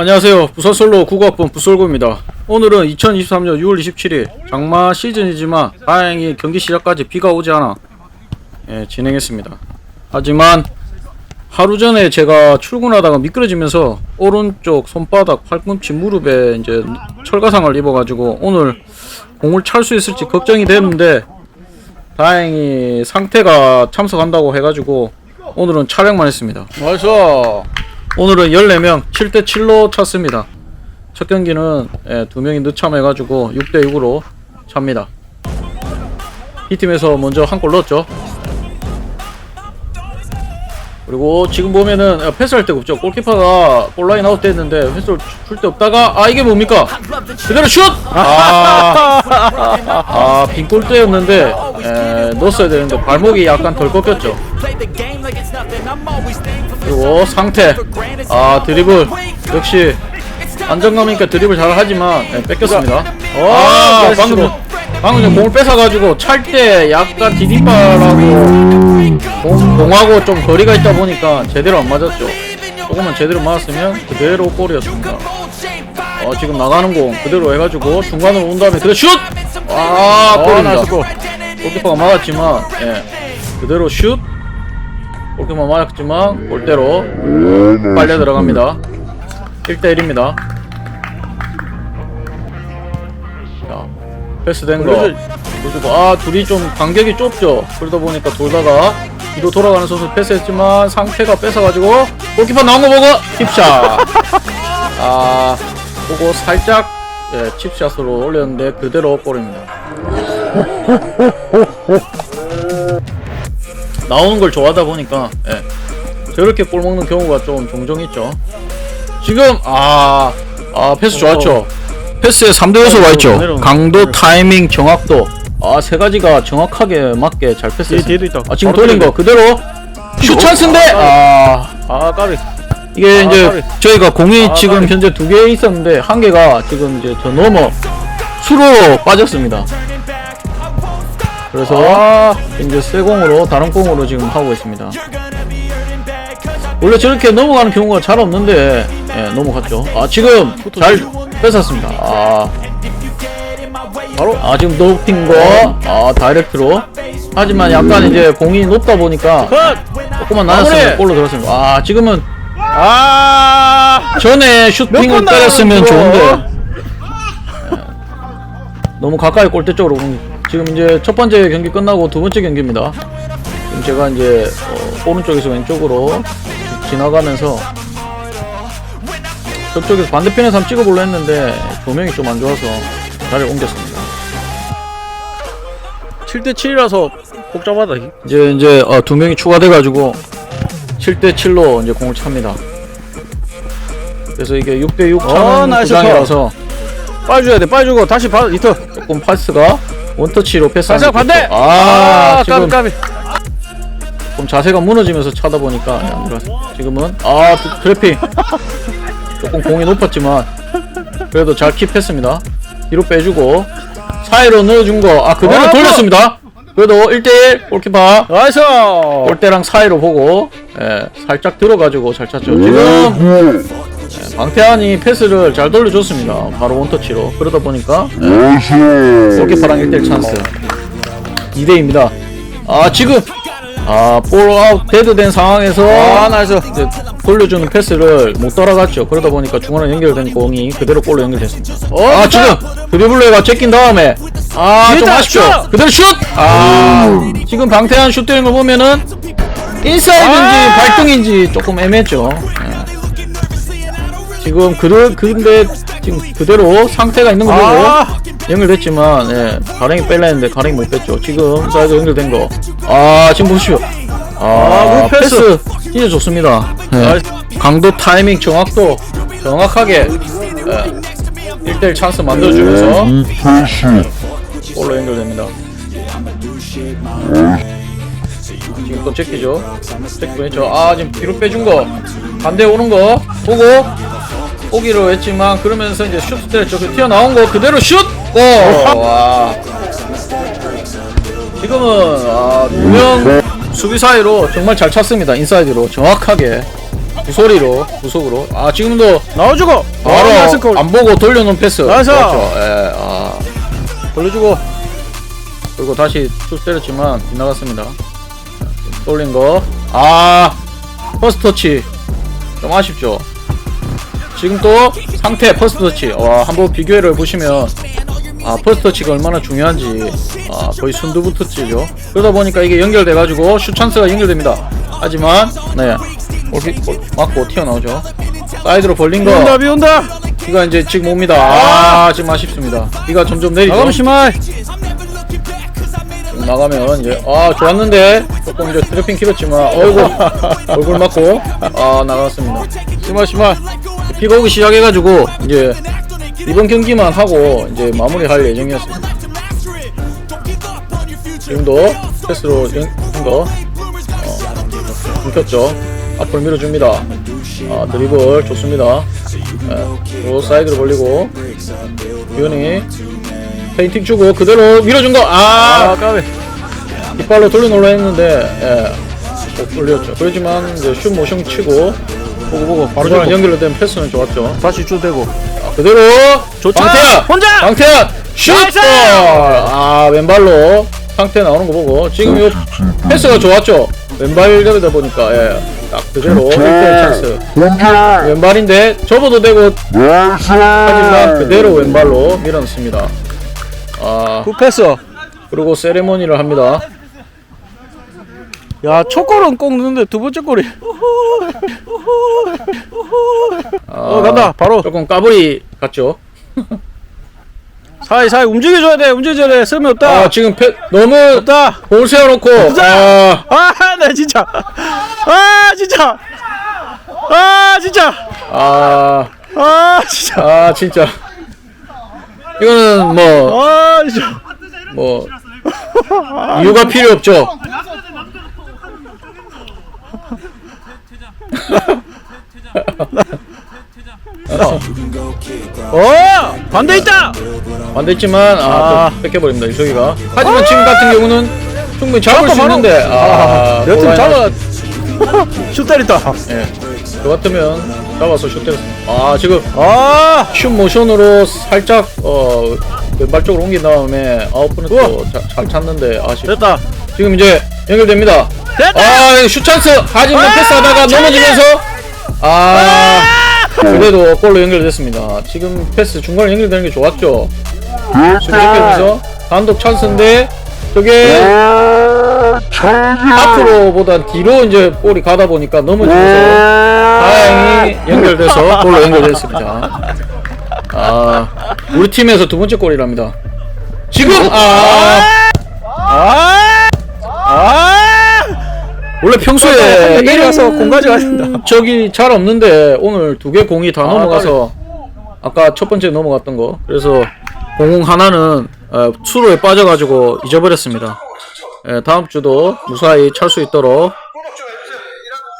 안녕하세요. 부서솔로 국어학번 부솔고입니다. 오늘은 2023년 6월 27일 장마 시즌이지만 다행히 경기 시작까지 비가 오지 않아 예, 진행했습니다. 하지만 하루 전에 제가 출근하다가 미끄러지면서 오른쪽 손바닥, 팔꿈치, 무릎에 이제 철가상을 입어가지고 오늘 공을 찰 수 있을지 걱정이 됐는데 다행히 상태가 참석한다고 해가지고 오늘은 촬영만 했습니다. 나이스 오늘은 14명 7대 7로 찼습니다. 첫 경기는 예, 두 명이 늦참해가지고 6대 6으로 찹니다. 이 팀에서 먼저 한 골 넣었죠. 그리고 지금 보면은 아, 패스할 데가 없죠. 골키퍼가 골라인 아웃 됐는데 패스를 줄데 없다가 아 이게 뭡니까? 그대로 슛! 아, 아 빈골대였는데 에, 넣었어야 되는데 발목이 약간 덜 꺾였죠. 그리고 상태 아 드리블 역시 안정감 있게 드리블 잘 하지만 예, 뺏겼습니다. 아 나이스 방금 슛. 방금 전 공을 뺏어가지고 찰 때 약간 디디바라고 공, 공하고 좀 거리가 있다 보니까 제대로 안 맞았죠. 조금만 제대로 맞았으면 그대로 골이었습니다. 어, 지금 나가는 공 그대로 해가지고 중간으로 온 다음에 그대로 슛! 아어 골입니다. 골 골키퍼가 막았지만 예, 그대로 슛 골키퍼 막았지만 골대로 빨려 들어갑니다. 1대1입니다. 자 패스 된 거. 그리고 아 둘이 좀 간격이 좁죠. 그러다 보니까 돌다가 뒤로 돌아가는 선수 패스했지만 상태가 뺏어가지고 골키퍼 나온 거 보고 칩샷. 아 보고 살짝 예, 칩샷으로 올렸는데 그대로 골입니다 나오는 걸 좋아하다 보니까 예. 저렇게 골 먹는 경우가 좀 종종 있죠. 지금 아, 아 패스 좋았죠. 패스에 3대 요소 와 있죠. 내려오네. 강도, 타이밍, 정확도. 아 세 가지가 정확하게 맞게 잘 있다. 아 지금 바로 돌린 거 그대로 슛 찬스인데 아 아 까비 이게 아, 이제 까비. 저희가 공이 아, 지금 까비. 현재 두 개 있었는데 한 개가 지금 이제 저 넘어 수로 빠졌습니다. 그래서 아 이제 새 공으로 다른 공으로 지금 하고 있습니다. 원래 저렇게 넘어가는 경우가 잘 없는데 예, 넘어갔죠. 아 지금 잘 뺏었습니다. 아 바로 아 지금 높인 거, 아 다이렉트로. 하지만 약간 이제 공이 높다 보니까 컷 조금만 낮았으면 마무리! 골로 들었습니다. 아 지금은 아 전에 몇 슈팅을 번 때렸으면 좋은데? 예. 너무 가까이 골대 쪽으로 공- 지금 이제 첫 번째 경기 끝나고 두 번째 경기입니다. 지금 제가 이제 어, 오른쪽에서 왼쪽으로 지나가면서 저쪽에서 반대편에서 한번 찍어보려 했는데 조명이 좀 안 좋아서 자리를 옮겼습니다. 7대 7이라서 복잡하다 이제 이제 어, 두 명이 추가돼가지고 7대 7로 이제 공을 찹니다. 그래서 이게 6대 6 어, 차는 나이스 구장이라서 빠져야 돼 빠지고 다시 바 리턴 조금 파스가 원터치로 패스하는 살짝 반대 것도- 아, 지금 까비 까비 좀 자세가 무너지면서 차다 보니까 안. 지금은 아 드- 트래핑 조금 공이 높았지만 그래도 잘 킵했습니다. 뒤로 빼주고 사이로 넣어준 거 아 그대로 아, 돌렸습니다. 그래도 1대1 골키퍼 나이스 골대랑 사이로 보고 예, 살짝 들어가지고 잘 찼죠. 지금 예, 방태환이 패스를 잘 돌려줬습니다. 바로 원터치로 그러다 보니까 예, 골키퍼랑 1대1 찬스 2대입니다. 아 지금 아 볼아웃 데드된 상황에서 아 나이스 이제 돌려주는 패스를 못 따라갔죠. 그러다 보니까 중간에 연결된 공이 그대로 골로 연결됐습니다. 아 지금 드리블레가 제낀 다음에 아좀 일단 아쉽죠. 슛! 그대로 슛! 아 지금 방태환 슛 때리는 거 보면은 인사이드인지 아! 발등인지 조금 애매했죠. 예. 지금 그르 근데 지금 그대로 상태가 있는 거 보고 아 연결됐지만 예, 가랭이 뺄라 했는데 가랭이 못 뺐죠. 지금 사이드 연결된 거. 아 지금 보시오. 아, 아, 그 패스. 패스. 진짜 좋습니다. 예. 강도, 타이밍, 정확도 정확하게 예, 1대1 찬스 만들어주면서 골로 연결됩니다. 지금 또 제끼죠. 제끼고 했죠. 아 지금 뒤로 빼준 거 반대 오는 거 보고 오기로 했지만 그러면서 이제 슛 때렸죠. 그 튀어나온 거 그대로 슛! 골! 와. 지금은 아, 두명 수비 사이로 정말 잘 찼습니다. 인사이드로 정확하게. 구소리로 구속으로. 아 지금도 나와주고! 바로 나이스 골. 안 보고 돌려놓은 패스. 나이스! 그렇죠. 예, 아, 돌려주고. 그리고 다시 슛 때렸지만 빗나갔습니다. 돌린 거 아! 퍼스트 터치. 좀 아쉽죠 지금 또 상태 퍼스트 터치. 와 한번 비교를 보시면 아 퍼스트 터치가 얼마나 중요한지 아 거의 순두부 터치죠. 그러다 보니까 이게 연결돼 가지고 슛 찬스가 연결됩니다. 하지만 네. 골, 골 맞고 튀어나오죠. 사이드로 벌린 거. 비온다 비 온다. 비가 이제 지금 옵니다. 아 지금 아쉽습니다. 비가 점점 내리죠. 나가면 심할 지금 나가면 이제 아 좋았는데. 조금 이제 트래핑 길었지만 얼굴 얼굴 맞고. 아 나갔습니다. 심할 심할 비가 오기 시작해가지고 이제 이번 경기만 하고 이제 마무리할 예정이었습니다. 지금도 패스로 한거 어, 끊겼죠. 앞으로 밀어줍니다. 아 드리블 좋습니다. 예, 또 사이드로 벌리고 유현이 페인팅 주고 그대로 밀어준 거 아 아 까비 뒷발로 돌려놓으려 했는데 예, 못 돌렸죠. 그렇지만 이제 슛 모션 치고 보고 보고 바로 바로 주고 연결로 된 패스는 좋았죠. 다시 쭉 대고. 그대로 좋다! 방태현! 혼자! 방태현! 슛! 나이스! 아 왼발로 상태 나오는 거 보고 지금 이 패스가 좋았죠. 왼발이다 보니까 예, 딱 그대로 1대 찬스. 왼발인데 접어도 되고 하지만 그대로 왼발로 밀어넣습니다. 아. 굿패스! 그리고 세레모니를 합니다 야 첫 골은 꼭 넣는데 두 번째 골이. 아, 어 간다 바로. 조금 까불이 같죠. 사이 사이 움직여줘야 돼 움직여줘야 돼. 쓰면 없다. 아 지금 패, 너무 없다. 볼 세워놓고. 아. 아 나 진짜. 아 진짜. 아 진짜. 아, 아 진짜. 아 진짜. 이거는 뭐 아 진짜. 뭐 이유가 필요 없죠. 어 반대 있다 반대했지만 아, 아. 또 뺏겨버립니다 이석이가. 하지만 지금 같은 경우는 충분히 잡을 수. 있는데 아, 여튼 골라인 잡아 슛 때렸다 예, 저 같으면 잡아서 슛 때렸습니다. 아 지금 아 슛 모션으로 살짝 어 왼발 쪽으로 옮긴 다음에 아웃분은 또잘 찾는데 아쉽. 됐다 지금 이제 연결됩니다. 됐다 아, 슛 찬스. 하지만 아, 패스하다가! 넘어지면서 아, 그래도 골로 연결됐습니다. 지금 패스 중간에 연결되는 게 좋았죠. 수비적면서 단독 찬스인데 저게 앞으로보단 뒤로 이제 볼이 가다 보니까 넘어지면서 다행히 연결돼서 골로 연결됐습니다. 아, 우리 팀에서 두 번째 골이랍니다. 지금 아. 아 아! 원래 평소에 내려가서 이런 공 가져가야 된다. 적이 잘 없는데 오늘 두 개 공이 다 아, 넘어가서 아까 첫 번째 넘어갔던 거 그래서 공 하나는 어, 수로에 빠져가지고 잊어버렸습니다. 예, 다음 주도 무사히 찰 수 있도록